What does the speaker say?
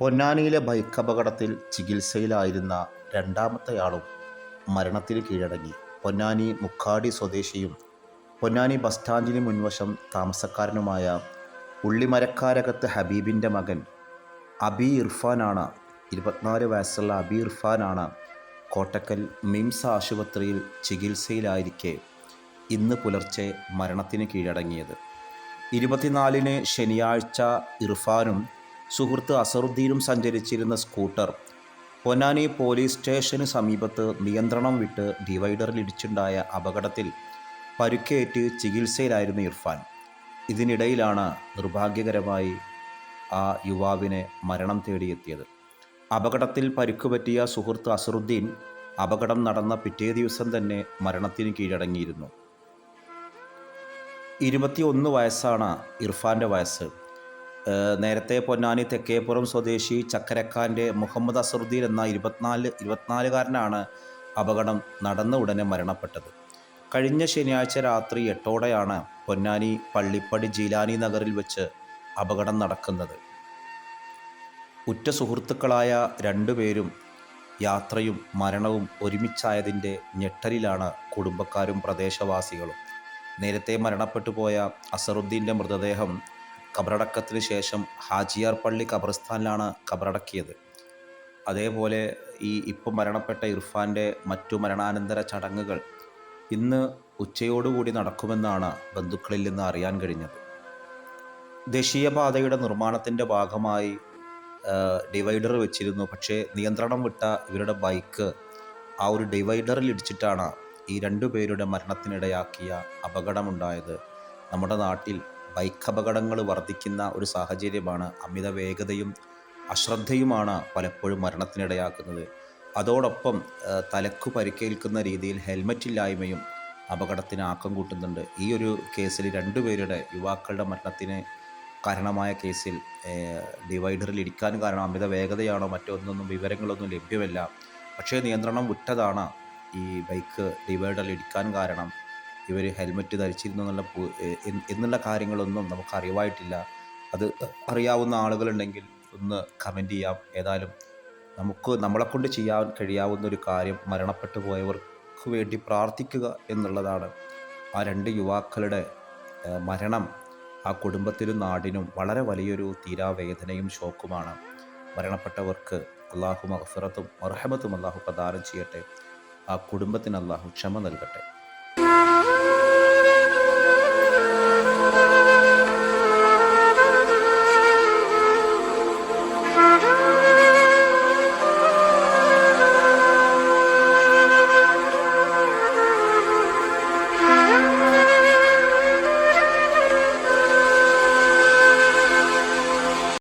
പൊന്നാനിയിലെ bike അപകടത്തിൽ ചികിത്സയിലായിരുന്ന രണ്ടാമത്തെയാളും മരണത്തിന് കീഴടങ്ങി. പൊന്നാനി മുക്കാടി സ്വദേശിയും പൊന്നാനി ബസ് സ്റ്റാൻഡിന് മുൻവശം താമസക്കാരനുമായ ഉള്ളിമരക്കാരകത്ത് ഹബീബിന്റെ മകൻ അബി ഇർഫാനാണ് ഇരുപത്തിനാല് വയസ്സുള്ള അബി ഇർഫാനാണ് കോട്ടക്കൽ മിംസ് ആശുപത്രിയിൽ ചികിത്സയിലായിരിക്കെ ഇന്ന് പുലർച്ചെ മരണത്തിന് കീഴടങ്ങിയത്. ഇരുപത്തിനാലിന് ശനിയാഴ്ച ഇർഫാനും സുഹൃത്ത് അസറുദ്ദീനും സഞ്ചരിച്ചിരുന്ന സ്കൂട്ടർ പൊന്നാനി പോലീസ് സ്റ്റേഷന് സമീപത്ത് നിയന്ത്രണം വിട്ട് ഡിവൈഡറിൽ ഇടിച്ചുണ്ടായ അപകടത്തിൽ പരുക്കേറ്റ് ചികിത്സയിലായിരുന്നു ഇർഫാൻ. ഇതിനിടയിലാണ് നിർഭാഗ്യകരമായി ആ യുവാവിനെ മരണം തേടിയെത്തിയത്. അപകടത്തിൽ പരുക്കുപറ്റിയ സുഹൃത്ത് അസറുദ്ദീൻ അപകടം നടന്ന പിറ്റേ ദിവസം തന്നെ മരണത്തിന് കീഴടങ്ങിയിരുന്നു. ഇരുപത്തിയൊന്ന് വയസ്സാണ് ഇർഫാന്റെ വയസ്സ്. നേരത്തെ പൊന്നാനി തെക്കേപ്പുറം സ്വദേശി ചക്കരക്കാന്റെ മുഹമ്മദ് അസറുദ്ദീൻ എന്ന ഇരുപത്തിനാല് ഇരുപത്തിനാലുകാരനാണ് അപകടം നടന്ന ഉടനെ മരണപ്പെട്ടത്. കഴിഞ്ഞ ശനിയാഴ്ച രാത്രി എട്ടോടെയാണ് പൊന്നാനി പള്ളിപ്പടി ജീലാനി നഗറിൽ വെച്ച് അപകടം നടക്കുന്നത്. ഉറ്റ സുഹൃത്തുക്കളായ രണ്ടുപേരും യാത്രയും മരണവും ഒരുമിച്ചായതിന്റെ ഞെട്ടലിലാണ് കുടുംബക്കാരും പ്രദേശവാസികളും. നേരത്തെ മരണപ്പെട്ടു പോയ അസറുദ്ദീന്റെ മൃതദേഹം കബറടക്കത്തിന് ശേഷം ഹാജിയാർ പള്ളി ഖബർസ്ഥാനിലാണ് ഖബറടക്കിയത്. അതേപോലെ ഈ ഇപ്പം മരണപ്പെട്ട ഇർഫാന്റെ മറ്റു മരണാനന്തര ചടങ്ങുകൾ ഇന്ന് ഉച്ചയോടുകൂടി നടക്കുമെന്നാണ് ബന്ധുക്കളിൽ നിന്ന് അറിയാൻ കഴിഞ്ഞത്. ദേശീയപാതയുടെ നിർമ്മാണത്തിന്റെ ഭാഗമായി ഡിവൈഡർ വെച്ചിരുന്നു. പക്ഷേ നിയന്ത്രണം വിട്ട ഇവരുടെ ബൈക്ക് ആ ഒരു ഡിവൈഡറിൽ ഇടിച്ചിട്ടാണ് ഈ രണ്ടു പേരുടെ മരണത്തിനിടയാക്കിയ അപകടമുണ്ടായത് നമ്മുടെ നാട്ടിൽ. ബൈക്ക് അപകടങ്ങൾ വർദ്ധിക്കുന്ന ഒരു സാഹചര്യമാണ് അമിത വേഗതയും അശ്രദ്ധയുമാണ് പലപ്പോഴും മരണത്തിനിടയാക്കുന്നത്. അതോടൊപ്പം തലക്ക് പരിക്കേൽക്കുന്ന രീതിയിൽ ഹെൽമറ്റ് ഇല്ലായ്മയും അപകടത്തിന് ആക്കം കൂട്ടുന്നുണ്ട്. ഈ ഒരു കേസിൽ രണ്ടുപേരുടെ യുവാക്കളുടെ മരണത്തിന് കാരണമായ കേസിൽ ഡിവൈഡറിൽ ഇടിക്കാൻ കാരണം അമിത വേഗതയാണോ മറ്റൊന്നൊന്നും വിവരങ്ങളൊന്നും ലഭ്യമല്ല. പക്ഷേ നിയന്ത്രണം വിട്ടതാണ് ഈ ബൈക്ക് ഡിവൈഡറിൽ ഇടിക്കാൻ കാരണം ഇവർ ഹെൽമറ്റ് ധരിച്ചിരുന്നു എന്നുള്ള എന്നുള്ള കാര്യങ്ങളൊന്നും നമുക്ക് അറിവായിട്ടില്ല. അത് അറിയാവുന്ന ആളുകളുണ്ടെങ്കിൽ ഒന്ന് കമന്റ് ചെയ്യാം. ഏതായാലും നമുക്ക് നമ്മളെക്കൊണ്ട് ചെയ്യാൻ കഴിയാവുന്ന ഒരു കാര്യം മരണപ്പെട്ടു പോയവർക്ക് വേണ്ടി പ്രാർത്ഥിക്കുക എന്നുള്ളതാണ്. ആ രണ്ട് യുവാക്കളുടെ മരണം ആ കുടുംബത്തിനും നാടിനും വളരെ വലിയൊരു തീരാവേദനയും ഷോക്കുമാണ്. മരണപ്പെട്ടവർക്ക് അള്ളാഹു മഹസറത്തും അർഹമത്തും അള്ളാഹു പ്രദാനം ചെയ്യട്ടെ. ആ കുടുംബത്തിന് അള്ളാഹു ക്ഷമ നൽകട്ടെ. Música